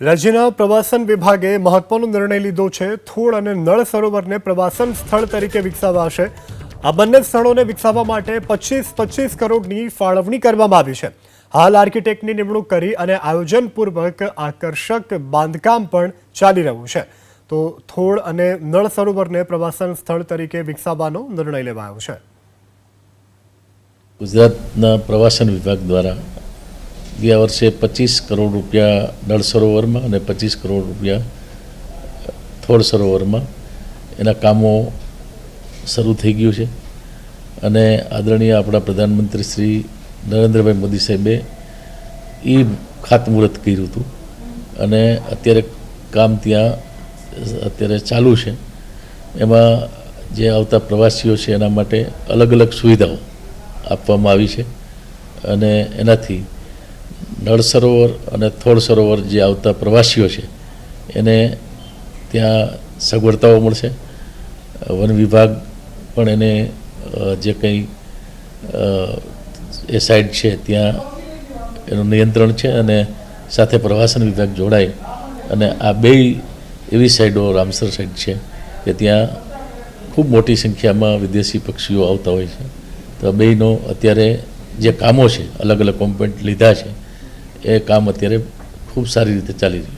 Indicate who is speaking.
Speaker 1: રાજ્યના પ્રવાસન વિભાગે મહત્વનો નિર્ણય લીધો છે. થોળ અને નળ સરોવરને પ્રવાસન સ્થળ તરીકે વિકસાવાશે. આ બંને સ્થળોને વિકસાવવા માટે પચીસ પચીસ કરોડની ફાળવણી કરવામાં આવી છે. હાલ આર્કિટેક્ટની નિમણૂક કરી અને આયોજનપૂર્વક આકર્ષક બાંધકામ પણ ચાલી રહ્યું છે. તો થોળ અને નળ સરોવરને પ્રવાસન સ્થળ તરીકે વિકસાવવાનો નિર્ણય લેવાયો છે.
Speaker 2: ગુજરાતના પ્રવાસન વિભાગ દ્વારા ગયા વર્ષે પચીસ કરોડ રૂપિયા નળ સરોવરમાં અને પચીસ કરોડ રૂપિયા થોળ સરોવરમાં. એના કામો શરૂ થઈ ગયું છે. અને આદરણીય આપણા પ્રધાનમંત્રી શ્રી નરેન્દ્રભાઈ મોદી સાહેબે એ ખાતમુહૂર્ત કર્યું હતું. અને અત્યારે કામ ત્યાં અત્યારે ચાલુ છે. એમાં જે આવતા પ્રવાસીઓ છે એના માટે અલગ અલગ સુવિધાઓ આપવામાં આવી છે. અને એનાથી નળ સરોવર અને થોળ સરોવર જે આવતા પ્રવાસીઓ છે, એને ત્યાં સગવડતાઓ મળશે. વન વિભાગ પણ એને જે કંઈ એ સાઈડ છે ત્યાં એનું નિયંત્રણ છે અને સાથે પ્રવાસન વિભાગ જોડાય અને આ બે એવી સાઈડો રામસર સાઈડ છે કે ત્યાં ખૂબ મોટી સંખ્યામાં વિદેશી પક્ષીઓ આવતા હોય છે. તો બેનો અત્યારે જે કામો છે અલગ અલગ કોમ્પોનન્ટ લીધા છે એ કામ અત્યારે ખૂબ સારી રીતે ચાલી રહ્યું